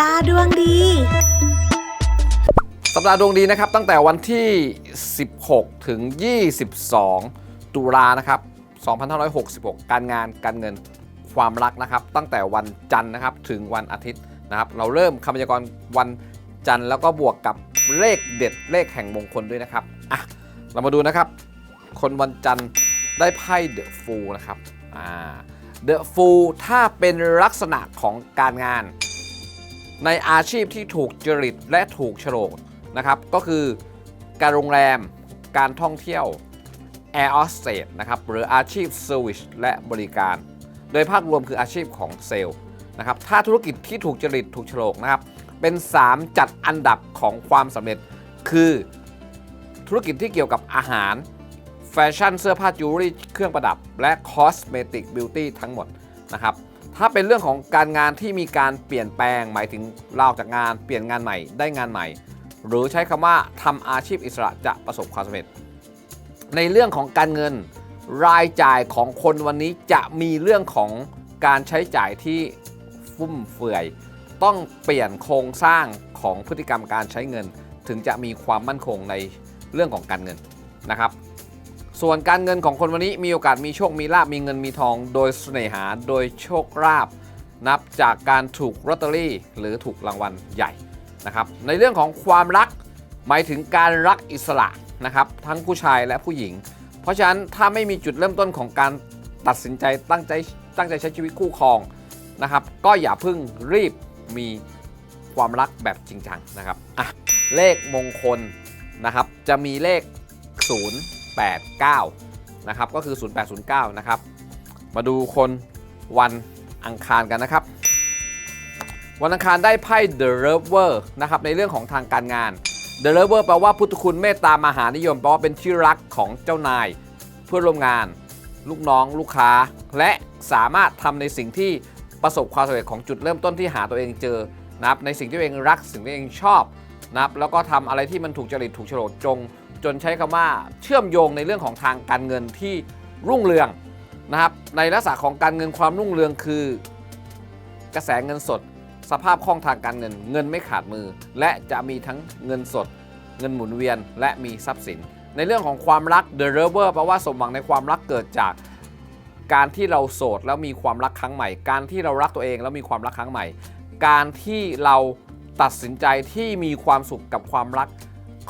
ดาห์ดวงดี สัปดาห์ดวงดีนะครับ ตั้งแต่วันที่ 16 ถึง 22 ตุลานะครับ 2566 การงานการเงินความรักนะครับ ตั้งแต่วันจันทร์นะครับถึงวันอาทิตย์นะครับ เราเริ่มคำพยากรณ์วันจันทร์แล้วก็บวกกับเลขเด็ดเลขแห่งมงคลด้วยนะครับอะเรามาดูนะครับ คนวันจันทร์ได้ไพ่เดอะฟูลนะครับอ่าเดอะฟูลถ้าเป็นลักษณะของการงาน ในอาชีพที่ถูกจริตและถูกโฉลกนะครับ ก็คือการโรงแรม การท่องเที่ยว Air Hostess นะครับหรืออาชีพเซอร์วิสและบริการ โดยภาพรวมคืออาชีพของเซลล์นะครับถ้าธุรกิจที่ถูกจริตถูกโฉลกนะครับ เป็น 3 จัดอันดับของความสำเร็จ คือธุรกิจที่เกี่ยวกับอาหาร แฟชั่นเสื้อผ้าจิวเวลรี่เครื่องประดับ และคอสเมติกบิวตี้ทั้งหมดนะครับ ถ้าเป็นเรื่องของการงานที่มีการเปลี่ยนแปลง หมายถึงลาออกจากงานเปลี่ยนงานใหม่ได้งานใหม่ หรือใช้คำว่าทำอาชีพอิสระจะประสบความสำเร็จ ในเรื่องของการเงินรายจ่ายของคนวันนี้จะมีเรื่องของการใช้จ่ายที่ฟุ่มเฟือย ต้องเปลี่ยนโครงสร้างของพฤติกรรมการใช้เงิน ถึงจะมีความมั่นคงในเรื่องของการเงินนะครับ ส่วนการเงินของคนวันนี้มีโอกาสมีโชค มีลาบมีเงินมีทอง โดยเสน่หาโดยโชคลาภนับจากการถูกลอตเตอรี่ หรือถูกรางวัลใหญ่นะครับในเรื่องของความรักหมายถึงการรักอิสระนะครับทั้งผู้ชายและผู้หญิง เพราะฉะนั้นถ้าไม่มีจุดเริ่มต้นของการตัดสินใจตั้งใจตั้งใจใช้ชีวิตคู่ครองนะครับก็อย่าเพิ่งรีบมีความรักแบบจริงจังนะครับอะเลขมงคลนะครับจะมีเลข 089นะครับก็คือ 0809นะครับมาดูคนวันอังคารกันนะครับ วันอังคารได้ไพ่ The Lover นะครับในเรื่องของทางการงาน The Lover แปลว่าพุทธคุณเมตตามหานิยมแปลว่าเป็นที่รักของเจ้านาย เพื่อนร่วมงาน ลูกน้องลูกค้า และสามารถทำในสิ่งที่ประสบความสำเร็จของจุดเริ่มต้นที่หาตัวเองเจอนะครับในสิ่งที่ตัวเองรักสิ่งที่ตัวเองชอบนะครับแล้วก็ทำอะไรที่มันถูกจริตถูกโฉลกจง จนใช้คำว่าเชื่อมโยงในเรื่องของทางการเงินที่รุ่งเรืองนะครับในลักษณะของการเงินความรุ่งเรืองคือ กระแสเงินสด สภาพคล่องทางการเงิน เงินไม่ขาดมือ และจะมีทั้งเงินสด เงินหมุนเวียน และมีทรัพย์สิน ในเรื่องของความรัก The Lover แปลว่าสมหวังในความรักเกิดจากการที่เราโสดแล้วมีความรักครั้งใหม่ การที่เรารักตัวเองแล้วมีความรักครั้งใหม่ การที่เราตัดสินใจที่มีความสุขกับความรัก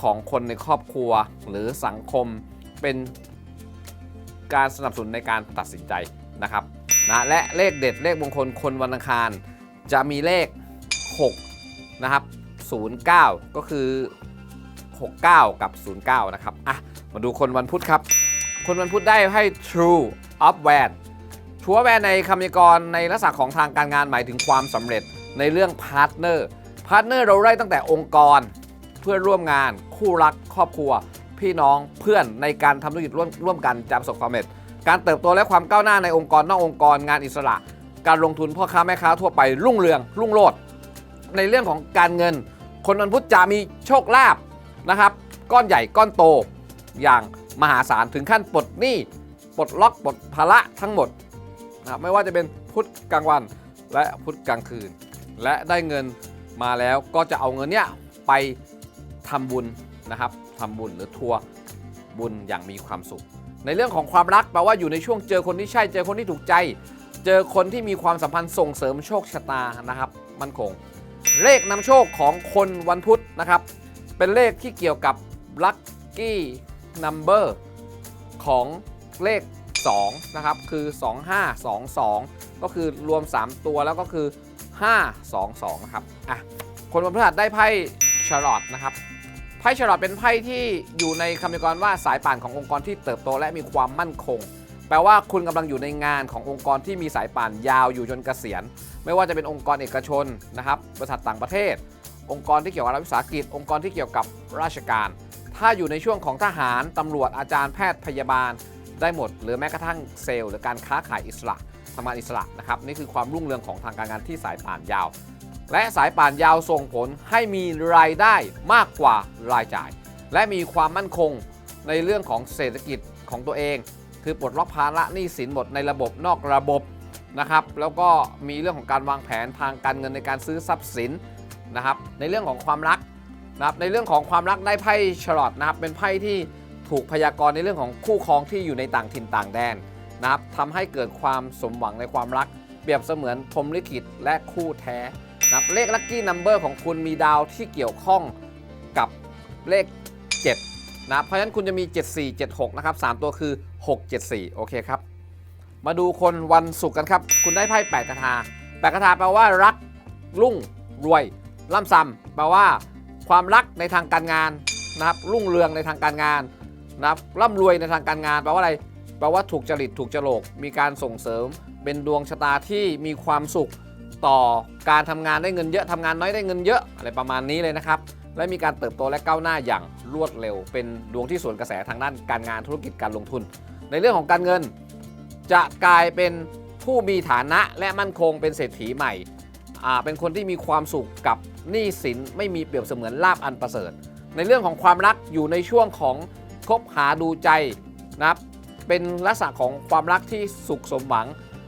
ของคนในครอบครัวหรือสังคมเป็นการสนับสนุนในการตัดสินใจนะครับนะและเลขเด็ดเลขมงคลคนวันอังคาร จะมีเลข 6 นะครับ 09 ก็คือ 69 กับ 09 นะครับอะมาดูคนวันพุธครับ คนวันพุธได้ให้ True of w a n ชัวแวนในคำยากรณ์ในลักษณะของทางการงานหมายถึงความสำเร็จในเรื่องพาร์ทเนอร์พาร์ทเนอร์เราได้ตั้งแต่องค์กร เพื่อนร่วมงาน คู่รักครอบครัว พี่น้องเพื่อนในการทำธุรกิจร่วมร่วมกันจะประสบความสำเร็จ การเติบโตและความก้าวหน้าในองค์กรนอกองค์กรงานอิสระ การลงทุนพ่อค้าแม่ค้าทั่วไปรุ่งเรือง รุ่งโรจน์ในเรื่องของการเงิน คนวันพุธจะมีโชคลาภนะครับ ก้อนใหญ่ก้อนโต อย่างมหาศาลถึงขั้นปลดหนี้ปลดล็อกปลดภาระทั้งหมดนะครับไม่ว่าจะเป็นพุธกลางวันและพุธกลางคืน และได้เงินมาแล้วก็จะเอาเงินเนี้ยไป ทำบุญนะครับทำบุญหรือทัวร์บุญอย่างมีความสุข ในเรื่องของความรักแปลว่าอยู่ในช่วงเจอคนที่ใช่ เจอคนที่ถูกใจ เจอคนที่มีความสัมพันธ์ส่งเสริมโชคชะตานะครับ มั่นคง เลขนำโชคของคนวันพุธนะครับ เป็นเลขที่เกี่ยวกับ lucky number ของเลข2นะครับคือ 2522 ก็คือรวม 3 ตัวแล้วก็คือ 522นะครับอะคนวันพฤหัสได้ไพ่ ชารอตนะครับไพ่ชารอตเป็นไพ่ที่อยู่ในคำนิยากรณ์ว่าสายป่านขององค์กรที่เติบโตและมีความมั่นคง แปลว่าคุณกำลังอยู่ในงานขององค์กรที่มีสายป่านยาวอยู่จนเกษียณ ไม่ว่าจะเป็นองค์กรเอกชนนะครับบริษัทต่างประเทศ องค์กรที่เกี่ยวกับรัฐวิสาหกิจ องค์กรที่เกี่ยวกับราชการ ถ้าอยู่ในช่วงของทหารตำรวจอาจารย์แพทย์พยาบาลได้หมด หรือแม้กระทั่งเซลล์หรือการค้าขายอิสระทำงานอิสระนะครับนี่คือความรุ่งเรืองของทางการงานที่สายป่านยาว และสายป่านยาวส่งผลให้มีรายได้มากกว่ารายจ่าย และมีความมั่นคงในเรื่องของเศรษฐกิจของตัวเอง คือปลดล็อกภาระหนี้สินหมดในระบบนอกระบบนะครับแล้วก็มีเรื่องของการวางแผนทางการเงินในการซื้อทรัพย์สินนะครับในเรื่องของความรักนะครับในเรื่องของความรักได้ไพ่ฉลอดนะครับเป็นไพ่ที่ถูกพยากรณ์ในเรื่องของคู่ครองที่อยู่ในต่างถิ่นต่างแดนนะครับทำให้เกิดความสมหวังในความรัก เปรียบเสมือนพรมลิขิตและคู่แท้ เลขลัคกี้นัมเบอร์ของคุณมีดาวที่เกี่ยวข้องกับเลข 7 นะ เพราะฉะนั้นคุณจะมี 7476 นะครับ 3 ตัวคือ 674 โอเคครับ มาดูคนวันศุกร์กันครับ คุณได้ไพ่8กระทา8กระทาแปลว่ารัก รุ่ง รวยล่ำซ้ำแปลว่าความรักในทางการงานนะครับรุ่งเรืองในทางการงานนะครับร่ำรวยในทางการงานแปลว่าอะไรแปลว่าถูกจริตถูกจโลกมีการส่งเสริม เป็นดวงชะตาที่มีความสุข ต่อการทำงานได้เงินเยอะทำงานน้อยได้เงินเยอะอะไรประมาณนี้เลยนะครับ และมีการเติบโตและก้าวหน้าอย่างรวดเร็ว เป็นดวงที่สวนกระแสทางด้านการงานธุรกิจการลงทุน ในเรื่องของการเงิน จะกลายเป็นผู้มีฐานะและมั่นคงเป็นเศรษฐีใหม่เป็นคนที่มีความสุขกับหนี้สินไม่มีเปรียบเสมือนลาบอันประเสริฐ ในเรื่องของความรักอยู่ในช่วงของคบหาดูใจนะครับเป็นลักษณะของความรักที่สุขสมหวัง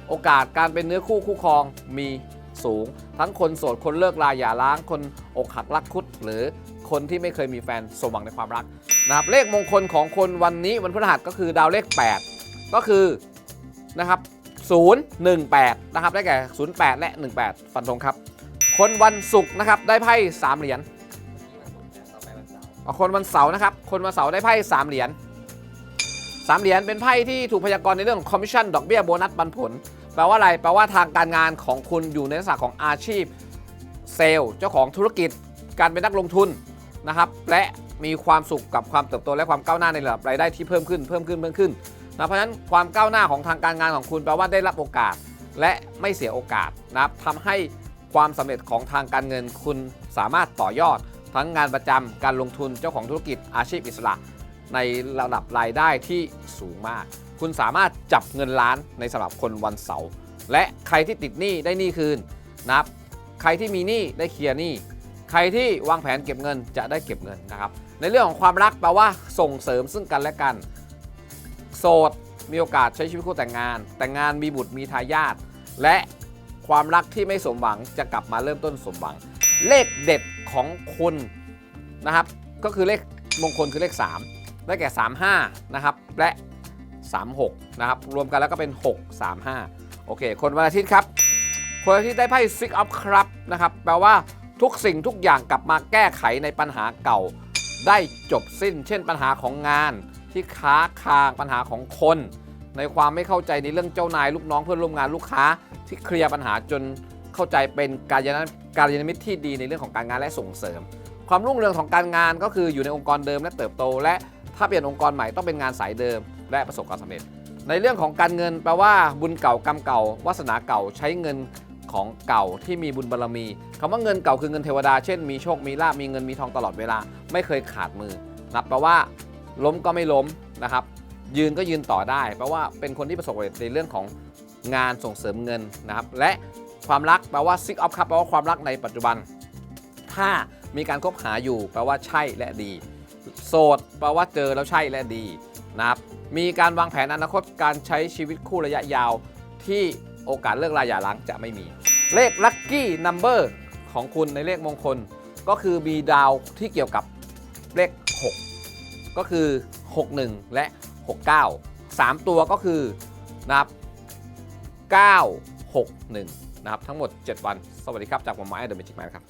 โอกาสการเป็นเนื้อคู่คู่ครองมี สูง ทั้งคนโสดคนเลิกลาอย่าร้าง คนอกหักรักคุด หรือคนที่ไม่เคยมีแฟนสมหวังในความรักนะครับเลขมงคลของคนวันนี้วันพฤหัสก็คือดาวเลข 8 ก็คือนะครับ018นะครับได้แก่ 08 และ 18 ฟันธงครับ คนวันศุกร์นะครับได้ไพ่3เหรียญคนวันเสาร์นะครับ คนวันเสาร์ได้ไพ่3เหรียญสามเหรียญเป็นไพ่ที่ถูกพยากรณ์ในเรื่องของคอมมิชชั่นดอกเบี้ยโบนัสปันผล แปลว่าอะไร แปลว่าทางการงานของคุณอยู่ในลักษณะของอาชีพเซลล์เจ้าของธุรกิจ การเป็นนักลงทุนนะครับ และมีความสุขกับความเติบโตและความก้าวหน้าในระดับรายได้ที่เพิ่มขึ้นเพิ่มขึ้นเพิ่มขึ้นนะเพราะฉะนั้นความก้าวหน้าของทางการงานของคุณแปลว่าได้รับโอกาสและไม่เสียโอกาสนะครับทำให้ความสำเร็จของทางการเงินคุณสามารถต่อยอด ทั้งงานประจำการลงทุนเจ้าของธุรกิจอาชีพอิสระ ในระดับรายได้ที่สูงมาก คุณสามารถจับเงินล้านในสำหรับคนวันเสาร์และใครที่ติดหนี้ได้หนี้คืนนะครับใครที่มีหนี้ได้เคลียร์หนี้ใครที่วางแผนเก็บเงินจะได้เก็บเงินนะครับ ในเรื่องของความรักแปลว่าส่งเสริมซึ่งกันและกัน โสดมีโอกาสใช้ชีวิตคู่แต่งงาน แต่งงานมีบุตรมีทายาทและความรักที่ไม่สมหวังจะกลับมาเริ่มต้นสมหวัง เลขเด็ดของคุณนะครับ ก็คือเลขมงคลคือเลข 3 ได้แก่ 35 นะครับ และ 36 นะครับ รวมกันแล้วก็เป็น 6 35 โอเค คนวันอาทิตย์ครับ คนวันอาทิตย์ได้ไพ่ Six of Cup นะครับ แปลว่าทุกสิ่งทุกอย่างกลับมาแก้ไขในปัญหาเก่า ได้จบสิ้น เช่นปัญหาของงานที่ค้าคางปัญหาของคน ในความไม่เข้าใจในเรื่องเจ้านายลูกน้องเพื่อนร่วมงานลูกค้าที่เคลียร์ปัญหาจนเข้าใจเป็นการยานการยานมิตรที่ดีในเรื่องของการงานและส่งเสริม ความรุ่งเรืองของการงานก็คืออยู่ในองค์กรเดิมและเติบโต และถ้าเปลี่ยนองค์กรใหม่ต้องเป็นงานสายเดิม และประสบความสำเร็จ ในเรื่องของการเงินแปลว่าบุญเก่ากรรมเก่าวาสนาเก่าใช้เงินของเก่าที่มีบุญบารรมีคำว่าเงินเก่าคือเงินเทวดาเช่นมีโชคมีลาภมีเงินมีทองตลอดเวลาไม่เคยขาดมือนับแปลว่า ล้มก็ไม่ล้มนะครับ ยืนก็ยืนต่อได้แปลว่าเป็นคนที่ประสบความสำเร็จในเรื่องของงานส่งเสริมเงินนะครับและความรักแปลว่า six of cup แปลว่าความรักในปัจจุบัน ถ้ามีการคบหาอยู่ แปลว่าใช่และดี โสด แปลว่าเจอแล้วใช่และดี นะครับมีการวางแผนอนาคตการใช้ชีวิตคู่ระยะยาว ที่โอกาสเลิกลาอย่าร้างจะไม่มี เลขลัคกี้นัมเบอร์ของคุณในเลขมงคล ก็คือมีดาวที่เกี่ยวกับเลข 6 ก็คือ 61 และ 69 3 ตัวก็คือนะครับ961 นะครับ ทั้งหมด 7 วัน สวัสดีครับ จากผมไม้เดอะเมจิกแมนครับ